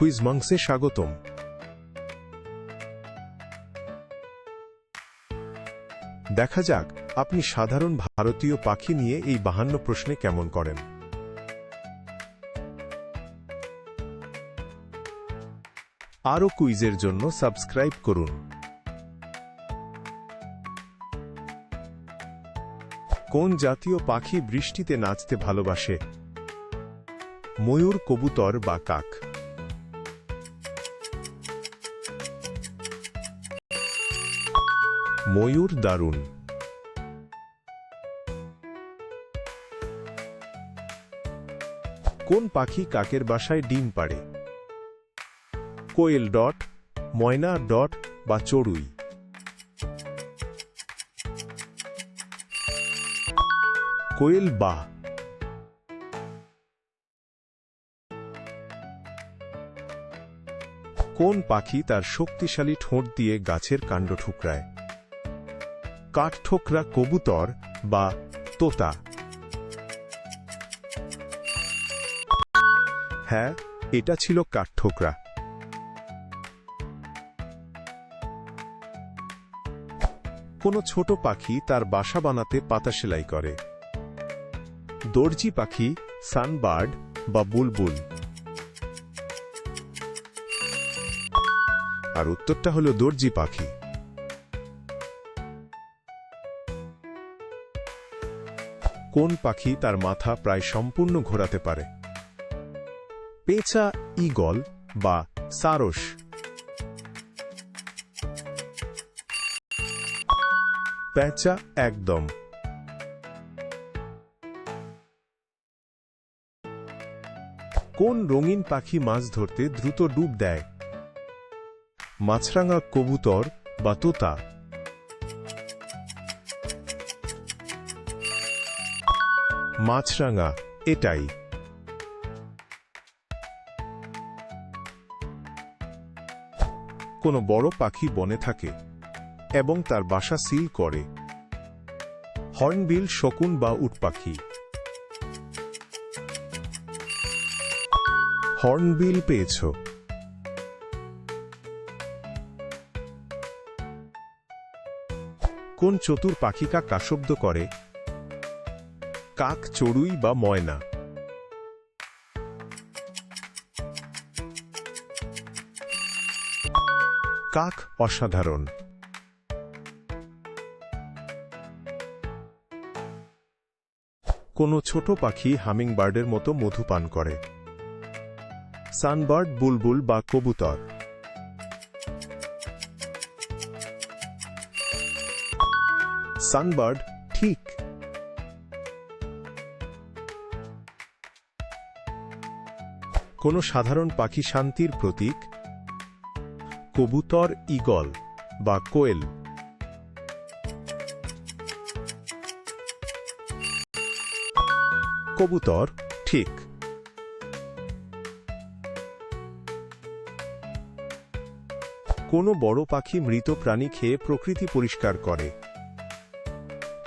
Quiz মাংসে স্বাগতম। দেখা যাক, আপনি সাধারণ ভারতীয় পাখি নিয়ে এই বাহান্ন প্রশ্নে কেমন করেন। আরও কুইজের জন্য সাবস্ক্রাইব করুন। কোন জাতীয় পাখি বৃষ্টিতে নাচতে ভালোবাসে? ময়ূর, কবুতর বা কাক? ময়ূর দারুণ। কোন পাখি কাকের বাসায় ডিম পাড়ে? কোয়েল ডট, ময়না ডট বা চড়ুই। কোয়েল বা। কোন পাখি তার শক্তিশালী ঠোঁট দিয়ে গাছের কাণ্ড ঠুকরায়? কাঠঠোকরা কবুতর বা তোতা। হ্যাঁ এটা ছিল কাঠঠোকরা। কোনো ছোট পাখি তার বাসা বানাতে পাতা সেলাই করে। দর্জি পাখি, সানবার্ড বা বুলবুল। আর উত্তরটা হলো দর্জি পাখি। কোন পাখি তার মাথা প্রায় সম্পূর্ণ ঘোরাতে পারে? পেঁচা ইগল বা সারস। পেঁচা একদম। কোন রঙিন পাখি মাছ ধরতে দ্রুত ডুব দেয়? মাছরাঙা কবুতর বা তোতা। মাছরাঙা, এটাই। কোনো বড় পাখি বনে থাকে এবং তার বাসা সিল করে। হর্নবিল শকুন বা উট পাখি। হর্নবিল পেয়েছ। কোন চতুর পাখিকা কাশব্দ করে? কাক, চড়ুই বা ময়না। কাক অসাধারণ। কোনো ছোট পাখি হামিংবার্ডের মতো মধু পান করে। সানবার্ড, বুলবুল বা কবুতর। সানবার্ড ঠিক কোনো সাধারণ পাখি শান্তির প্রতীক? কবুতর ইগল বা কোয়েল? কবুতর, ঠিক। কোনো বড় পাখি মৃত প্রাণী খেয়ে প্রকৃতি পরিষ্কার করে?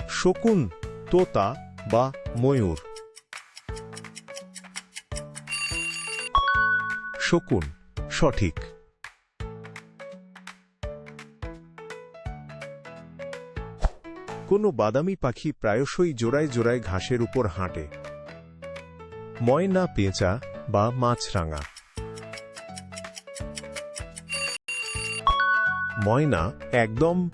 শকুন, তোতা বা ময়ূর? শকুন, সঠিক। কোনো বাদামি পাখি প্রায়শই জোড়ায় জোড়ায় ঘাসের উপর হাঁটে। ময়না, পেঁচা বা মাছরাঙা। ময়না একদম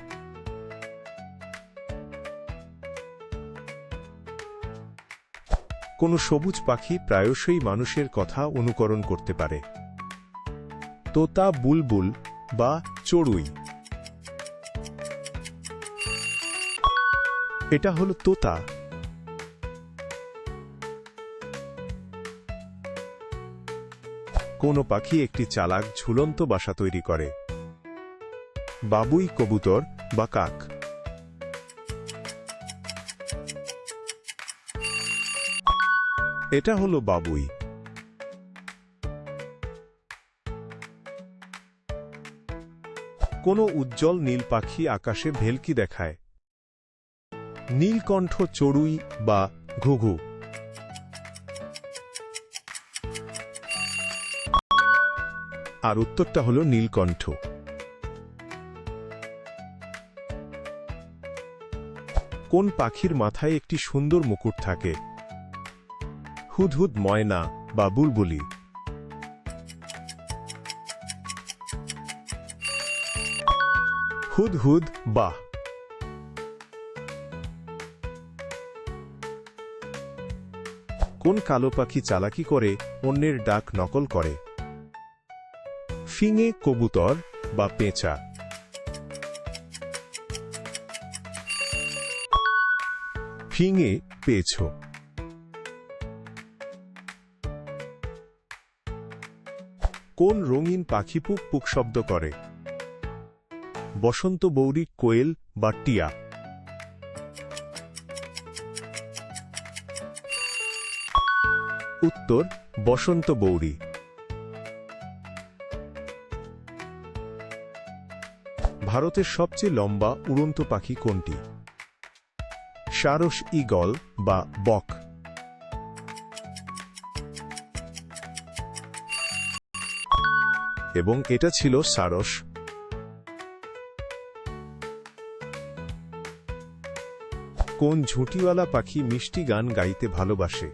কোনো সবুজ পাখি প্রায়শই মানুষের কথা অনুকরণ করতে পারে। তোতা বুলবুল বা চড়ুই। এটা হলো তোতা। কোনো পাখি একটি চালাক ঝুলন্ত বাসা তৈরি করে। বাবুই কবুতর বা কাক। এটা হলো বাবুই। কোনো উজ্জ্বল নীল পাখি আকাশে ভেলকি দেখায়। নীলকণ্ঠ চড়ুই বা ঘুঘু। আর উত্তরটা হলো নীলকণ্ঠ। কোন পাখির মাথায় একটি সুন্দর মুকুট থাকে? হুদহুদ ময়না বা বুলবুলি। হুদহুদ, বাহ। কোন কালো পাখি চালাকি করে, অন্যের ডাক নকল করে? ফিঙে, কবুতর বা পেঁচা? ফিঙে পেয়েছ কোন রঙিন পাখি পুক পুক শব্দ করে? বসন্ত বৌরি, কোয়েল বা টিয়া? উত্তর, বসন্ত বৌরি। ভারতের সবচেয়ে লম্বা উড়ন্ত পাখি কোনটি? সারস ইগল বা বক। এবং এটা ছিল সারস। কোন ঝুঁটিওয়ালা পাখি মিষ্টি গান গাইতে ভালোবাসে?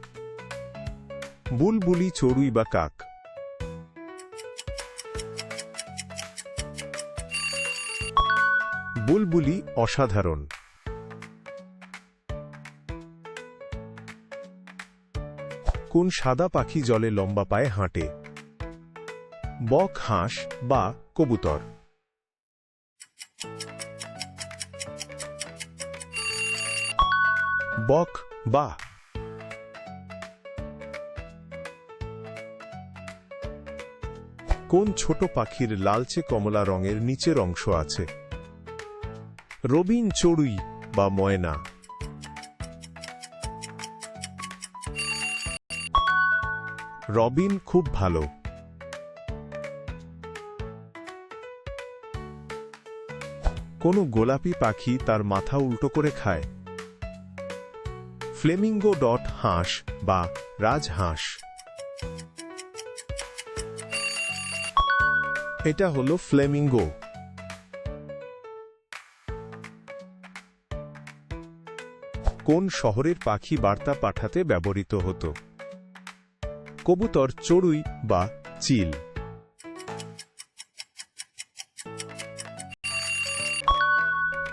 বুলবুলি, চড়ুই বা কাক? বুলবুলি অসাধারণ। কোন সাদা পাখি জলে লম্বা পায়ে হাঁটে? বক, হাঁস বা কবুতর। বক বা কোন ছোট পাখির লালচে কমলা রঙের নিচের অংশ আছে? রবিন, চড়ুই বা ময়না। রবিন খুব ভালো। কোনো গোলাপি পাখি তার মাথা উল্টো করে খায়। ফ্লেমিঙ্গো ডট হাঁস বা রাজহাঁস। এটা হলো ফ্লেমিঙ্গো। কোন শহরের পাখি বার্তা পাঠাতে ব্যবহৃত হতো? কবুতর, চড়ুই বা চিল।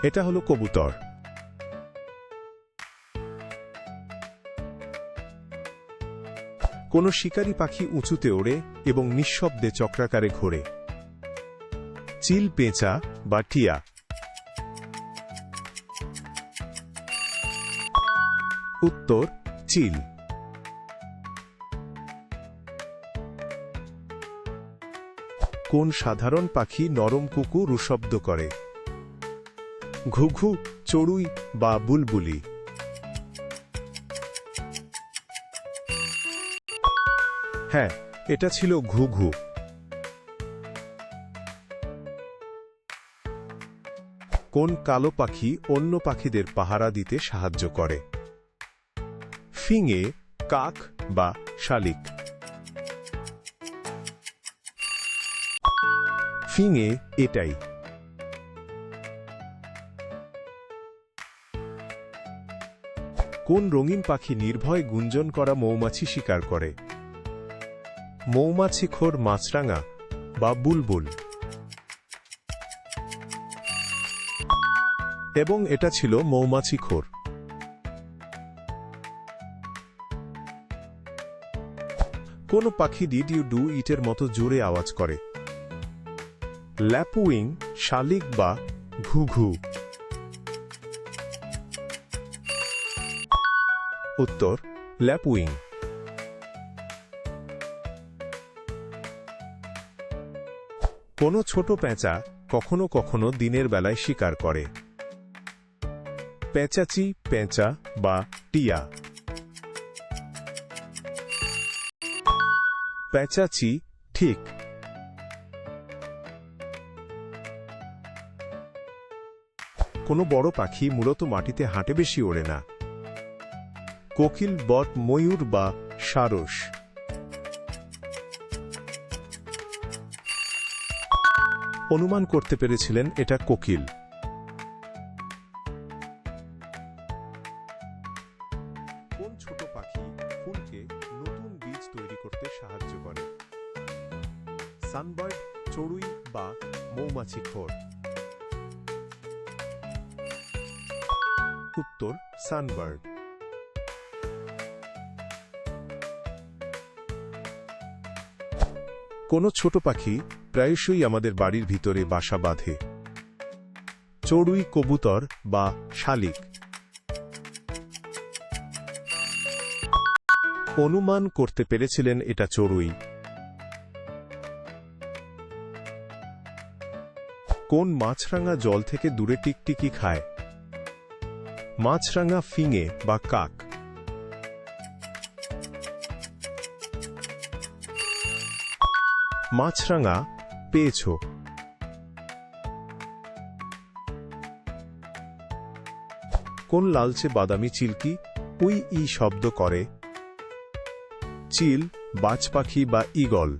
এটা হলো কবুতর। কোনো শিকারী পাখি উঁচুতে ওড়ে এবং নিঃশব্দে চক্রাকারে ঘোরে। চিল পেঁচা বা টিয়া। উত্তর, চিল। কোন সাধারণ পাখি নরম কুকু রুশব্দ করে? ঘুঘু, চড়ুই বা বুলবুলি। হ্যাঁ এটা ছিল ঘুঘু। কোন কালো পাখি অন্য পাখিদের পাহারা দিতে সাহায্য করে? ফিঙে, কাক বা শালিক। ফিঙে, এটাই। কোন রঙিন পাখি নির্ভয় গুঞ্জন করা মৌমাছি শিকার করে? মৌমাছিখোর মাছরাঙা বা বুলবুল। এবং এটা ছিল মৌমাছিখোর কোন পাখি ডিড ইউ ডু ইটের মতো জোরে আওয়াজ করে? ল্যাপুইং শালিক বা ঘুঘু। উত্তর ল্যাপুইং কোনো ছোট পেঁচা কখনো কখনো দিনের বেলায় শিকার করে। পেঁচাচি পেঁচা বা টিয়া। পেঁচাচি ঠিক। কোনো বড় পাখি মূলত মাটিতে হাঁটে বেশি ওড়ে না। কোকিল বট ময়ূর বা সারস। অনুমান করতে পেরেছিলেন এটা কোকিল। কোন ছোট পাখি ফুলকে নতুন বীজ তৈরি করতে সাহায্য করে? সানবার্ড, চড়ুই বা মৌমাছি খোর। উত্তর, সানবার্ড। কোনো ছোট পাখি প্রায়শই আমাদের বাড়ির ভিতরে বাসা বাঁধে। চড়ুই, কবুতর বা শালিক। অনুমান করতে পেরেছিলেন এটা চড়ুই। কোন মাছরাঙা জল থেকে দূরে টিকটিকি খায়? মাছরাঙা ফিঙে বা কাক। মাছরাঙা পেয়েছ। কোন লালচে বাদামি চিলকি উই ই শব্দ করে? চিল, বাজ পাখি বা ইগল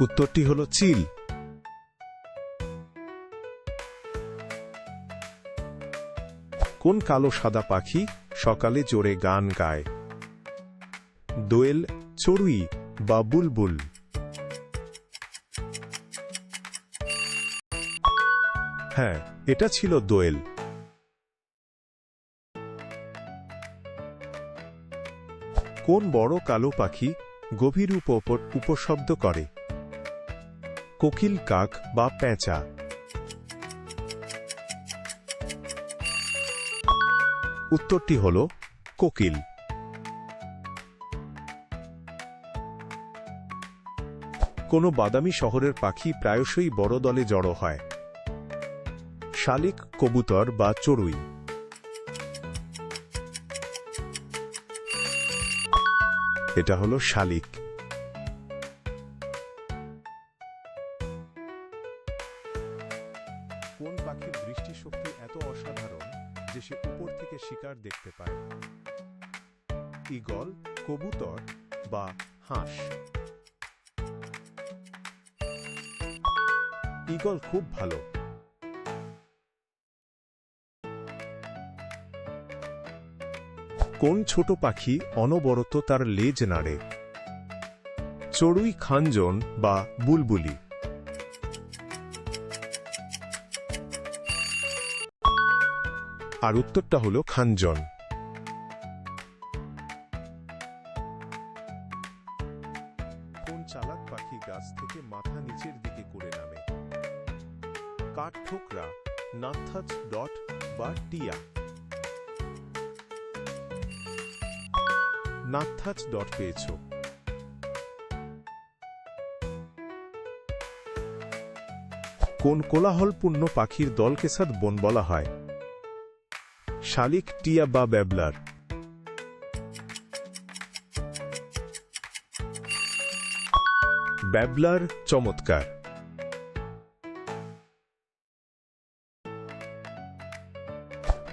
উত্তরটি হল চিল। কোন কালো সাদা পাখি সকালে জোরে গান গায়? দোয়েল, চড়ুই বা বুলবুল। হ্যাঁ এটা ছিল দোয়েল। কোন বড় কালো পাখি গভীর উপর উপশব্দ করে? কোকিল কাক বা প্যাঁচা। উত্তরটি হল কোকিল। কোনো বাদামি শহরের পাখি প্রায়শই বড় দলে জড়ো হয়। শালিক, কবুতর বা চড়ুই। এটা হলো শালিক। কোন পাখির দৃষ্টিশক্তি এত অসাধারণ যে সে উপর থেকে শিকার দেখতে পায়? ঈগল, কবুতর বা হাঁস। ঈগল খুব ভালো। কোন ছোট পাখি অনবরত তার লেজ নাড়ে? চড়ুই খাঞ্জন বা বুলবুলি। আর উত্তরটা হল খাঞ্জন বা টিয়া। নাথাজ ডট পেয়েছ। কোন কোলাহলপূর্ণ পাখির দলকে সাদ বন বলা হয়? শালিক, টিয়া বা ব্যাবলার? ব্যাবলার চমৎকার।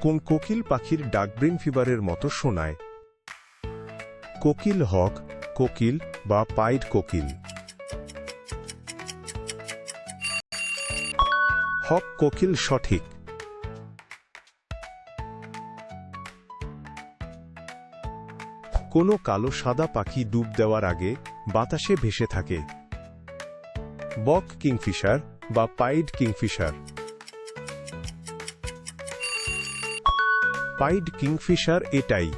কোন কোকিল পাখির ডাকব্রেন ফিভারের মতো শোনায়? কোকিল হক, কোকিল বা পাইড কোকিল। হক কোকিল সঠিক। কোনো কালো সাদা পাখি ডুব দেওয়ার আগে বাতাসে ভেসে থাকে। বক কিংফিশার বা পাইড কিংফিশার। পাইড কিংফিশার এটাই।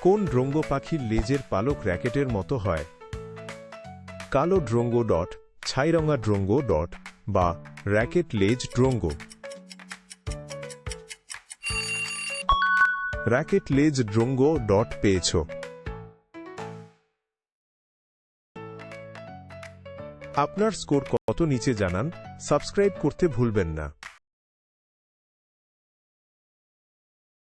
কোন ড্রঙ্গ পাখির লেজের পালক র্যাকেটের মতো হয়? কালো ড্রঙ্গ ডট, ছাইরঙা ড্রঙ্গ ডট, বা র্যাকেট লেজ ড্রঙ্গ। র্যাকেট লেজ ড্রঙ্গ ডট পেয়েছ। আপনার স্কোর কত নিচে জানান সাবস্ক্রাইব করতে ভুলবেন না।